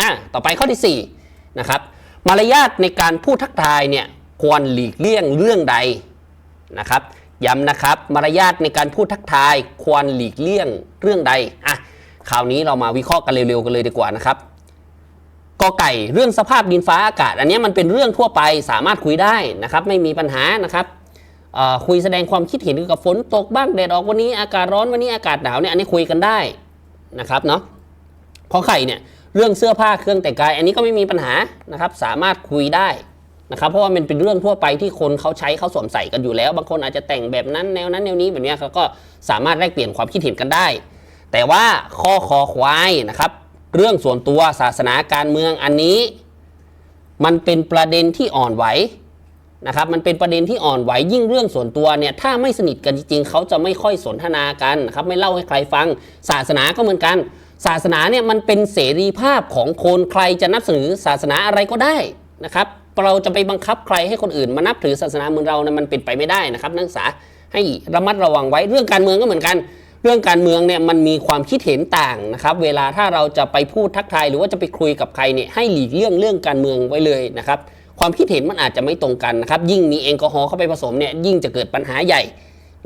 อะต่อไปข้อที่4นะครับมารยาทในการพูดทักทายเนี่ยควรหลีกเลี่ยงเรื่องใดนะครับย้ำนะครับมารยาทในการพูดทักทายควรหลีกเลี่ยงเรื่องใดอะคราวนี้เรามาวิเคราะห์กันเร็วๆกันเลยดีกว่านะครับกอไก่เรื่องสภาพดินฟ้าอากาศ อันนี้มันเป็นเรื่องทั่วไปสามารถคุยได้นะครับ ไม่มีปัญหานะครับคุยแสดงความคิดเห็นเกี่ยวกับฝนตกบ้างแดดออกวันนี้อากาศร้อนวันนี้อากาศหนาวเนี่ยอันนี้คุยกันได้นะครับเนาะเพราะไข่เนี่ย เรื่องเสื้อผ้าเครื่องแต่งกาย อันนี้ก็ไม่มีปัญหานะครับ สามารถคุยได้นะครับเพราะว่ามันเป็นเรื่องทั่วไปที่คนเขาใช้เขาสวมใส่กันอยู่แล้ว บางคนอาจจะแต่งแบบนั้นแนวนั้นแนวนี้แบบนี้เขาก็สามารถแลกเปลี่ยนความคิดเห็นกันได้ แต่ว่าข้อคอควายนะครับ เรื่องส่วนตัวศาสนาการเมืองอันนี้ มันเป็นประเด็นที่อ่อนไหวนะครับมันเป็นประเด็นที่อ่อนไหวยิ่งเรื่องส่วนตัวเนี่ยถ้าไม่สนิทกันจริงๆเขาจะไม่ค่อยสนทนากันนะครับไม่เล่าให้ใครฟังศาสนาก็เหมือนกัน ศาสนาเนี่ยมันเป็นเสรีภาพของคนใครจะนับถือศาสนาอะไรก็ได้นะครับเราจะไปบังคับใครให้คนอื่นมานับถือศาสนาเหมือนเรานะมันเป็นไปไม่ได้นะครับ นักศึกษาให้ระมัดระวังไว้เรื่องการเมืองก็เหมือนกัน เรื่องการเมืองเนี่ยมันมีความคิดเห็นต่างนะครับ เวลาถ้าเราจะไปพูดทักทายหรือว่าจะไปคุยกับใครเนี่ยให้หลีกเลี่ยงเรื่องการเมืองไว้เลยนะครับความคิดเห็นมันอาจจะไม่ตรงกันนะครับยิ่งมีแอลกอฮอล์เข้าไปผสมเนี่ยยิ่งจะเกิดปัญหาใหญ่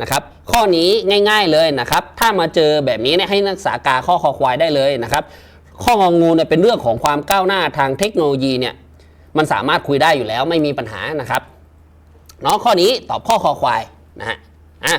นะครับข้อนี้ง่ายๆเลยนะครับถ้ามาเจอแบบนี้เนี่ยให้นักศึกษากาข้อคอควายได้เลยนะครับข้ององูเนี่ยเป็นเรื่องของความก้าวหน้าทางเทคโนโลยีเนี่ยมันสามารถคุยได้อยู่แล้วไม่มีปัญหานะครับเนาะข้อนี้ตอบข้อคอควายนะฮะอะ